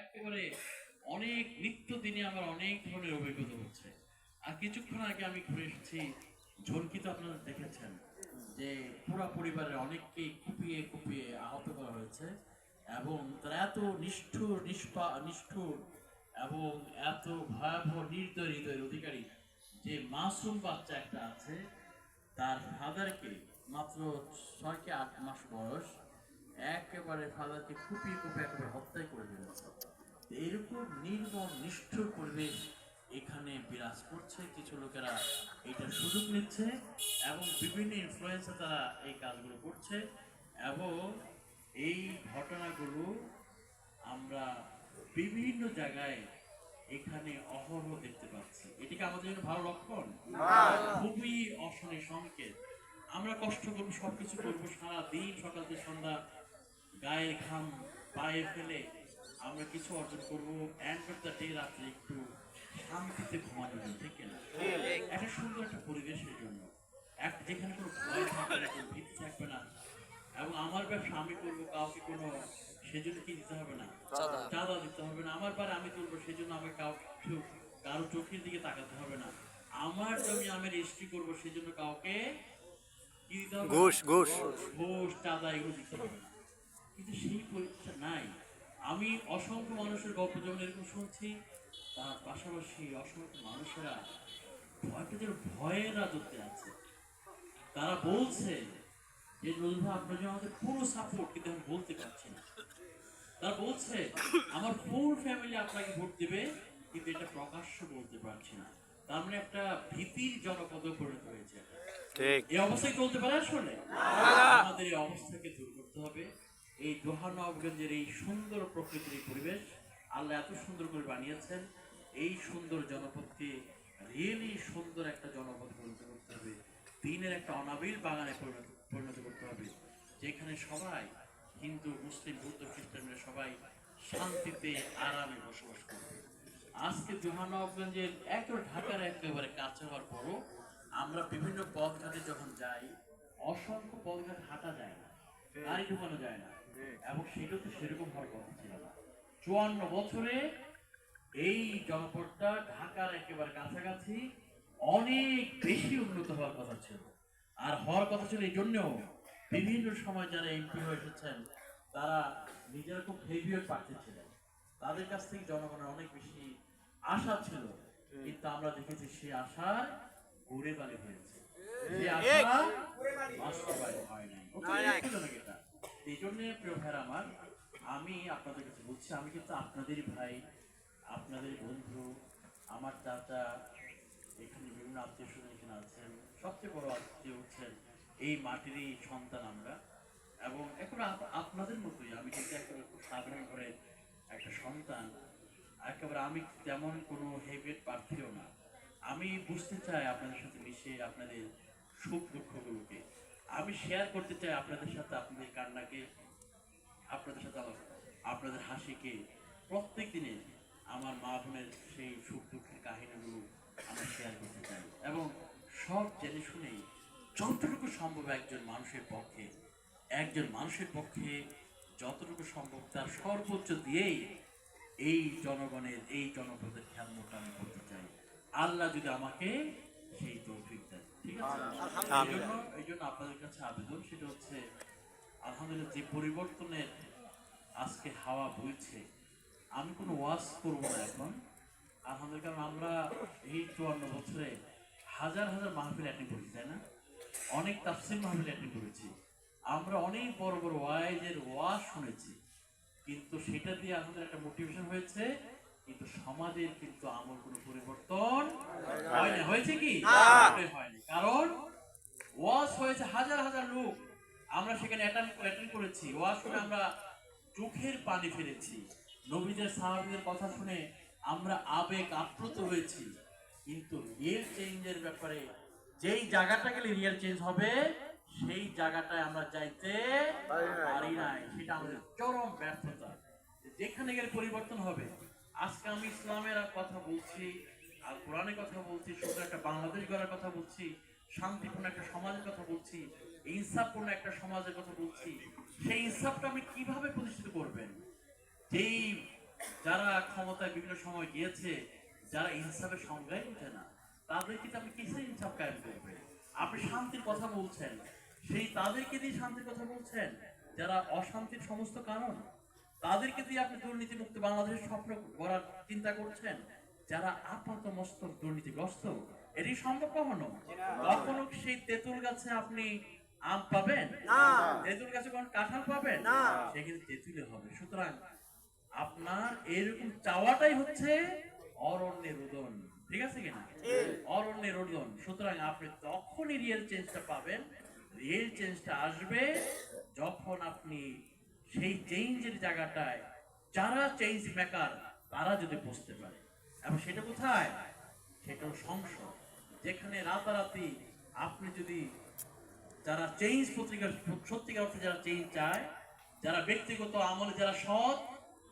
একেবারে অনেক নিত্যদিনে আমার অনেক ধরনের অভিজ্ঞতা হচ্ছে আর কিছুক্ষণ আগে আমি ঘুরে এসেছি, ঝলকি তো আপনারা দেখেছেন, যে পুরো পরিবারের অনেককেই কুপিয়ে কুপিয়ে আহত করা হয়েছে এবং তারা এত নিষ্ঠুর, নিষ্পা, নিষ্ঠুর এবং এত ভয়াবহ, নির্দয়, হৃদয়ের অধিকারী যে মাসুম বাচ্চা একটা আছে, তার ফাদারকে মাত্র ছয় কি আট মাস বয়স একেবারে ফাদারকে কুপিয়ে কুপিয়ে একেবারে হত্যাই করে ফেলেছে এরকম নির্মম নিষ্ঠুর পরিবেশ এখানে বিরাজ করছে। কিছু লোকেরা এটা সুযোগ নিচ্ছে এবং বিভিন্ন ইনফ্লুয়েন্সে তারা এই কাজগুলো করছে এবং এই ঘটনাগুলো আমরা বিভিন্ন জায়গায় এখানে অহরহ দেখতে পাচ্ছি। এটিকে আমাদের জন্য ভালো লক্ষণ? খুবই অশনি সংকেত। আমরা কষ্ট করব সবকিছু করব সারা দিন সকাল থেকে সন্ধ্যা গায়ের ঘাম পায়ে ফেলে আমরা কিছু অর্জন করব। এন্ড অফ দ্য ডে রাত্রে একটু শান্তিতে ঘুমানো যায় ঠিক না? একটা সুন্দর একটা পরিবেশের জন্য। এক যেখানে কোনো ভয় থাকবে না কোনো ভীতি থাকবে না। এবং আমার ব্যবসা আমি করব কাউকে কোনো সেজন্য কি দিতে হবে না? চাঁদা। দিতে হবে না। আমার পারে আমি তুলবো সেজন্য আমাকে কাউ কেউ- কারও চোখের দিকে তাকাতে হবে না। আমার জমি আমি রেজিস্ট্রি করব সেজন্য কাউকে কি দিতে হবে ঘুষ, ঘুষ। ঘুষ চাঁদা এগুলো দিতে হবে না। কিন্তু সেই পরীক্ষা নাই। আমি অসংখ্য মানুষের গল্প যেমন এরকম শুনছি তার পাশাপাশি অসংখ্য মানুষেরা ভয়টা যেন ভয়ের রাজত্বে আছে। তারা বলছে যে নজরুল ভাই আপনার জন্য আমাদের পুরো সাপোর্ট কিন্তু আমি বলতে পারছি না। তারা বলছে আমার ফুল ফ্যামিলি আপনাকে ভোট দেবে কিন্তু এটা প্রকাশ্য বলতে পারছি না। তার মানে একটা ভীতির জনপদ পরিণত হয়েছে। এই অবস্থায় চলতে পারে আসলে? আমাদের এই অবস্থাকে দূর করতে হবে। এই দোহা নবগঞ্জের এই সুন্দর প্রকৃতির পরিবেশ আল্লাহ এত সুন্দর করে বানিয়েছেন। এই সুন্দর জনপদকে রিয়েলি সুন্দর একটা জনপদ পরিণত করতে হবে। দিনের একটা অনাবিল বাগানে পরিণত করতে হবে। যেখানে সবাই, হিন্দু, মুসলিম, বৌদ্ধ, খ্রিস্টানরা সবাই শান্তিতে, আরামে বসবাস করবে। আজকে জোহানগঞ্জের একেবারে ঢাকার একেবারে কাছে হওয়ার পরও আমরা বিভিন্ন পথঘাটে যখন যাই, অসংখ্য পথঘাট হাঁটা যায় না, গাড়ি ঢুকানো যায় না। এবং সেটা তো সেরকম হওয়ার কথা ছিল না। চুয়ান্ন বছরে এই জনপদটা ঢাকার একেবারে কাছাকাছি অনেক বেশি উন্নত হওয়ার কথা ছিল। আর হওয়ার কথা ছিল এই জন্যও বিভিন্ন সময় যারা এমপি হয়ে এসেছেন তারা নিজেরা খুব হেভিয়ার প্রার্থী ছিলেন। তাদের কাছ থেকে জনগণের অনেক বেশি আশা ছিল। কিন্তু আমরা দেখেছি সেই আশা ঘুরে বাড়ি হয়েছে। আশা বাস্তবায়ন হয় নাই। এই জন্য প্রিয় ভাইয়ের আমার, আমি আপনাদের কাছে বলছি, আমি কিন্তু আপনাদেরই ভাই, আপনাদের বন্ধু, আমার চাচা, এখানে বিভিন্ন আত্মীয় স্বজন এখানে আছেন, সবচেয়ে বড় আত্মীয় হচ্ছেন এই মাটিরই সন্তান আমরা। এবং এখন আপনাদের মতোই আমি কিন্তু একেবারে খুব সাধারণ করে একটা সন্তান, একেবারে আমি তেমন কোনো হেভিয়েট প্রার্থীও না। আমি বুঝতে চাই আপনাদের সাথে মিশে আপনাদের সুখ দুঃখগুলোকে আমি শেয়ার করতে চাই আপনাদের সাথে, আপনাদের কান্নাকে, আপনাদের সাথে আপনাদের হাসিকে। প্রত্যেক দিনে আমার মা বোনের সেই সুখ দুঃখের কাহিনীগুলো আমি শেয়ার করতে চাই। এবং সব জেনে শুনেই যতটুকু সম্ভব একজন মানুষের পক্ষে, একজন মানুষের পক্ষে যতটুকু সম্ভব তার সর্বোচ্চ দিয়েই এই জনগণের, এই জনপদের খেয়ালমতো আমি করতে চাই। আল্লাহ যদি আমাকে সেই তৌফিক আজকে হাওয়া বইছে, আমি কোনো ওয়াজ করব না এখন। কারণ আমরা এই চুয়ান্ন বছরে হাজার হাজার মাহফিল অ্যাটেন্ড করেছি, তাই না? অনেক মাহফিল অ্যাটেন্ড করেছি। আমরা অনেক বড় বড় ওয়াইজের ওয়াজ শুনেছি, কিন্তু সেটা দিয়ে আমাদের একটা মোটিভেশন হয়েছে কিন্তু সমাজের কিন্তু আমল কোনো পরিবর্তন হয় না হয়েছে কি? হয়নি কারণ ওয়াজ হয়েছে হাজার হাজার লোক। আমরা সেখানে অ্যাটেন্ড করেছি। ওয়াজ শুনে আমরা চোখের পানি ফেলেছি। নবীদের সাহাবীদের কথা শুনে আমরা আবেগ আপ্লুত হয়েছি। কিন্তু রিয়েল চেঞ্জের ব্যাপারে যেই জায়গাটা গেলে রিয়েল চেঞ্জ হবে সেই জায়গাটায় আমরা যাইতে পারি নাই। সেটা আমাদের চরম ব্যর্থতা। যেখানে গেলে পরিবর্তন হবে আজকে আমি ইসলামের কথা বলছি, আর কোরআনের কথা বলছি, শুধু একটা বাংলাদেশ গড়ার কথা বলছি, শান্তিপূর্ণ একটা সমাজের কথা বলছি, ইনসাফপূর্ণ একটা সমাজের কথা বলছি, সেই ইনসাফটা আপনি কীভাবে প্রতিষ্ঠিত করবেন? যেই যারা ক্ষমতায় বিভিন্ন সময় গিয়েছে, যারা ইনসাফের সংজ্ঞাই বোঝে না, তাদেরকে তো আপনি কিসের ইনসাফ কায়েম করবে আপনি শান্তির কথা বলছেন, সেই তাদেরকে দিয়ে শান্তির কথা বলছেন, যারা অশান্তির সমস্ত কারণ তাদেরকে দিয়ে আপনি দুর্নীতি মুক্ত বাংলাদেশের স্বপ্ন গড়ার চিন্তা করছেন? যারা আপাত মস্তক দুর্নীতিগ্রস্ত এটি সম্ভব কখনো? কখনো সেই তেঁতুল গাছে আপনি আম পাবেন? না। তেঁতুল গাছে কোন কাঁঠাল পাবেন? না। সেখানে তেঁতুলে হবে। সুতরাং আপনার এরকম চাওয়াটাই হচ্ছে অরণ্যের রোদন ঠিক আছে কিনা অরণ্যের রোদন সুতরাং আপনি তখনই রিয়েল চেঞ্জটা পাবেন। রিয়েল চেঞ্জটা আসবে যখন আপনি সেই চেঞ্জের জায়গাটায় যারা চেঞ্জ মেকার তারা যদি বুঝতে পারে। এবং সেটা কোথায়? সেটা সংসদ। যেখানে রাতারাতি আপনি যদি যারা চেঞ্জ পত্রিকা সত্যিকার অর্থে যারা চেঞ্জ চায়, যারা ব্যক্তিগত আমলে যারা সৎ,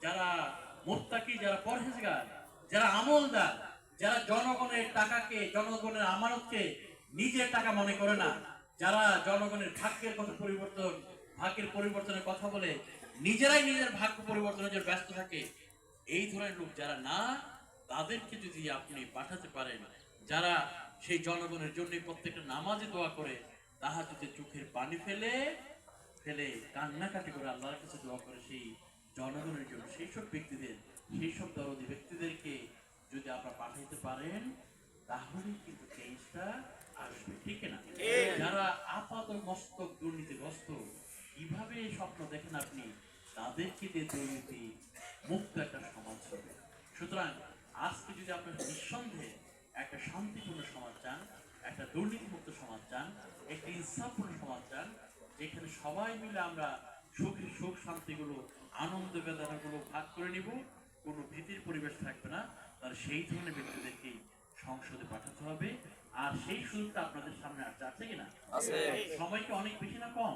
যারা মোত্তাকি, যারা পরহেজগার, যারা আমলদার, যারা জনগণের টাকাকে, জনগণের আমানতকে নিজের টাকা মনে করে না, যারা জনগণের ভাগ্যের কথা পরিবর্তন ভাগ্যের পরিবর্তনের কথা বলে নিজেরাই নিজের ভাগ্য পরিবর্তনের জন্য ব্যস্ত থাকে এই ধরনের লোক যারা না তাদেরকে যদি আপনি পাঠাতে পারেন যারা সেই জনগণের জন্য প্রত্যেকটা নামাজে দোয়া করে তাহা যদি চোখের পানি ফেলে ফেলে কান্নাকাটি করে আল্লাহর কাছে দোয়া করে সেই জনগণের জন্য সেই সব ব্যক্তিদের সেই সব দরদি ব্যক্তিদেরকে যদি আপনারা পাঠাইতে পারেন তাহলে কিন্তু চেঞ্জটা আসবে ঠিক না? যারা আপাত মস্তক দুর্নীতিগ্রস্ত কীভাবে এই স্বপ্ন দেখেন আপনি? তাদেরকে দিয়ে দুর্নীতি মুক্ত একটা সমাজ হবে। সুতরাং আজকে যদি আপনার নিঃসন্দেহে একটা শান্তিপূর্ণ সমাজ চান, একটা দুর্নীতিমুক্ত সমাজ চান, একটি ইনসাফপূর্ণ সমাজ চান, যেখানে সবাই মিলে আমরা সুখী সুখ শান্তিগুলো, আনন্দ বেদনাগুলো ভাগ করে নিব, কোনো ভীতির পরিবেশ থাকবে না তার সেই ধরনের ব্যক্তিদেরকেই সংসদে পাঠাতে হবে। আর সেই সুযোগটা আপনাদের সামনে আসছে আছে কিনা? সময় কি অনেক বেশি না কম?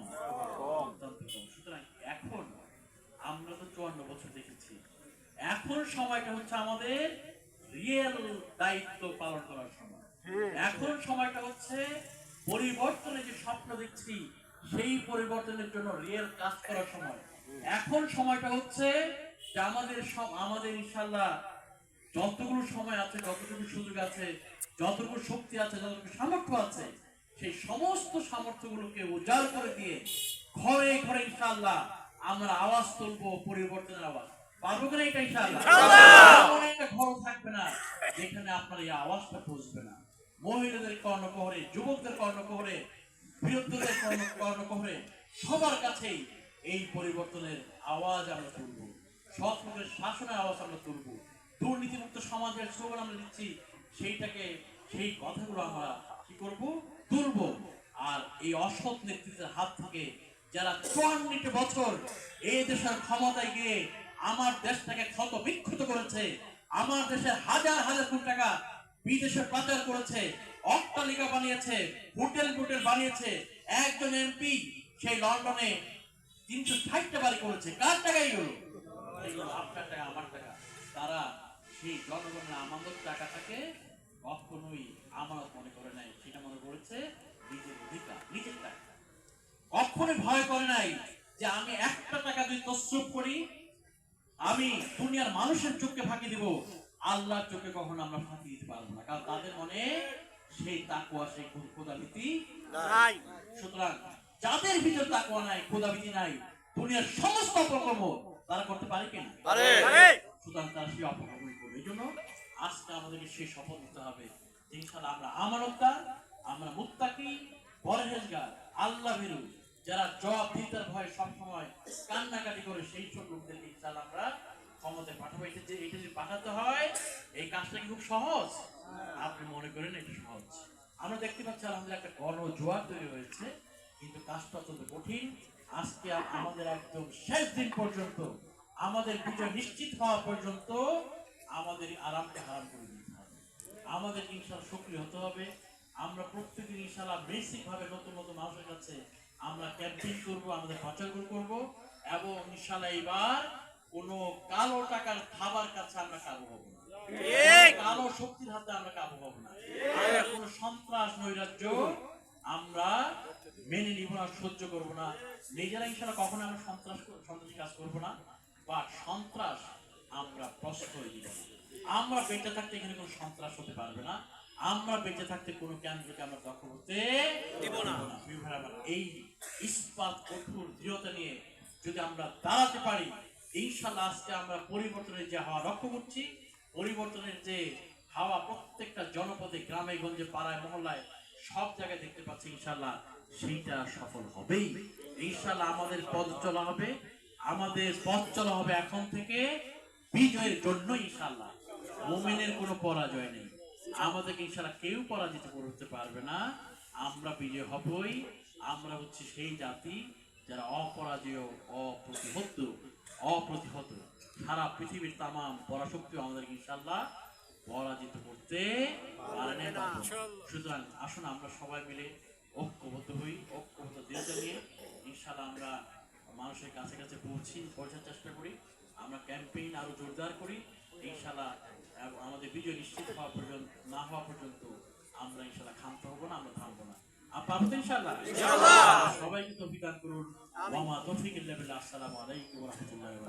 অত্যন্ত কম। সুতরাং এখন আমরা তো চুয়ান্ন বছর দেখেছি। এখন সময়টা হচ্ছে আমাদের রিয়েল দায়িত্ব পালন করার সময়। এখন সময়টা হচ্ছে পরিবর্তনের যে স্বপ্ন দেখছি সেই পরিবর্তনের জন্য রিয়েল কাজ করার সময়। এখন সময়টা হচ্ছে যে আমাদের সব আমাদের ইনশাল্লাহ যতগুলো সময় আছে যতটুকু সুযোগ আছে যতটুকু শক্তি আছে যতটুকু সামর্থ্য আছে সেই সমস্ত সামর্থ্যগুলোকে উজাড় করে দিয়ে ঘরে ঘরে ইনশাআল্লাহ আমরা আওয়াজ তুলবো পরিবর্তনের আওয়াজ। পারব কিনা এটা ইনশাআল্লাহ? এমন একটা ঘর থাকবে না যেখানে আপনার এই আওয়াজটা পৌঁছবে না। মহিলাদের কর্ণকহরে যুবকদের কর্ণকহরে বৃহত্তদের কর্ণকহরে সবার কাছেই এই পরিবর্তনের আওয়াজ আমরা তুলব। সৎ শাসনের আওয়াজ আমরা তুলব। দুর্নীতিমুক্ত সমাজের স্লোগান আমরা দিচ্ছি সেইটাকে, সেই কথাগুলো আমরা কি করব? তুলব। আর এই অসৎ নেতৃত্বের হাত থেকে যারা চুয়ান্নটি বছর এই দেশের ক্ষমতায় গিয়ে আমার দেশটাকে ক্ষত বিক্ষত করেছে, আমার দেশের হাজার হাজার কোটি টাকা বিদেশে পাচার করেছে, অট্টালিকা বানিয়েছে, হোটেল হোটেল বানিয়েছে, একজন এমপি সেই লন্ডনে তিনশো ষাটটা বাড়ি করেছে। কারগুলো এগুলো? আপনার টাকা, আমার টাকা। তারা সেই জনগণের আমানত টাকাটাকে কখনোই আমানত মনে করে নাই সেটা মনে করেছে নিজের অধিকার নিজের টাকা। কখনোই ভয় করে নাই যে আমি একটা টাকা যদি তসরুপ করি আমি দুনিয়ার মানুষের চোখকে ফাঁকি দিব আল্লাহর চোখে কখনো আমরা ফাঁকি দিতে পারব না কারণ তাদের মনে সেই তাকুয়া সেই খোদাভীতি নাই। সুতরাং যাদের ভিতর তাকুয়া নাই খোদাভীতি নাই দুনিয়ার সমস্ত অপকর্ম তারা করতে পারে কিনা পারে। সুতরাং তারা সেই অপকর্মই করবে। এই জন্য আজকে আমাদেরকে সেই শপথ নিতে হবে যে ইনশাআল্লাহ আমরা আমানতদার, আমরা মুত্তাকি, পরহেজগার, আল্লাহ ভীরু, যারা জবাবদিহিতার ভয়ে সবসময় কান্নাকাটি করে সেই সব লোকদেরকে ইনশাআল্লাহ আমরা ক্ষমতায় পাঠাবো। এটা যে এটা যদি পাঠাতে হয়, এই কাজটা কি খুব সহজ? আপনি মনে করেন এটা সহজ। আমরা দেখতে পাচ্ছি, আলহামদুলিল্লাহ, একটা গণজোয়ার তৈরি হয়েছে, কিন্তু কাজটা অত্যন্ত কঠিন। আজকে আমাদের একদম শেষ দিন পর্যন্ত, আমাদের বিজয় নিশ্চিত হওয়া পর্যন্ত আমাদের আরামকে হারাম করে দিতে হবে। আমাদের ইনশাল্লাহ সক্রিয় হতে হবে। আমরা প্রত্যেকদিন ইনশাল্লাহ বেসিক ভাবে নতুন নতুন মানুষের কাছে আমরা ক্যাম্পেইন করব আমাদের প্রচারগুলো করব এবং ইনশাল্লাহ এবার কোনো কালো টাকার খাবার কাছে আমরা কাবু হব না। কালো শক্তির হাতে আমরা কাবু হব না। কোনো সন্ত্রাস নৈরাজ্য আমরা মেনে নিব না সহ্য করব না। নিজেরা ইনশাল্লাহ কখনো আমরা সন্ত্রাস সন্ত্রাসী কাজ করব না। বা সন্ত্রাস আমরা করে দিব না। আমরা বেঁচে থাকতে এখানে কোনো সন্ত্রাস হতে পারবে না। আমরা বেঁচে থাকতে কোনো কেন্দ্রকে আমরা দখল হতে দিব না। এই ইস্পাত কঠোর দৃঢ়তা নিয়ে যদি আমরা দাঁড়াতে পারি ইনশাল্লাহ আজকে আমরা পরিবর্তনের যে হাওয়া লক্ষ্য করছি পরিবর্তনের যে হাওয়া প্রত্যেকটা জনপদে গ্রামে গঞ্জে পাড়ায় মহল্লায় সব জায়গায় দেখতে পাচ্ছি ইনশাল্লাহ সেইটা সফল হবেই। ইনশাল্লাহ আমাদের পথ চলা হবে আমাদের পথ চলা হবে এখন থেকে। বিজয়ের জন্য ইনশাল্লাহ মোমেনের কোনো পরাজয় নেই। আমাদেরকে ইনশাল্লাহ কেউ পরাজিত করতে পারবে না। আমরা বিজয় হবই। আমরা হচ্ছে সেই জাতি যারা অপরাজয়, অপ্রতিহত অপ্রতিহত সারা পৃথিবীর তামাম পরাশক্তি আমাদেরকে ইনশাল্লাহ পরাজিত করতে পারে না। সুতরাং আসুন আমরা সবাই মিলে ঐক্যবদ্ধ হই, ঐক্যবদ্ধ দৃঢ়তা নিয়ে। ইনশাল্লাহ আমরা মানুষের কাছে কাছে পৌঁছি পৌঁছার চেষ্টা করি। আমরা ক্যাম্পেইন আরও জোরদার করি। ইনশাল্লাহ আমাদের বিজয় নিশ্চিত হওয়া পর্যন্ত না হওয়া পর্যন্ত আমরা ইনশাল্লাহ ক্ষান্ত হব না আমরা থামবো না। সবাইকে তৌফিক করুন। ওয়া মা তৌফিক আসসালামু আলাইকুম রাহমাতুল্লাহি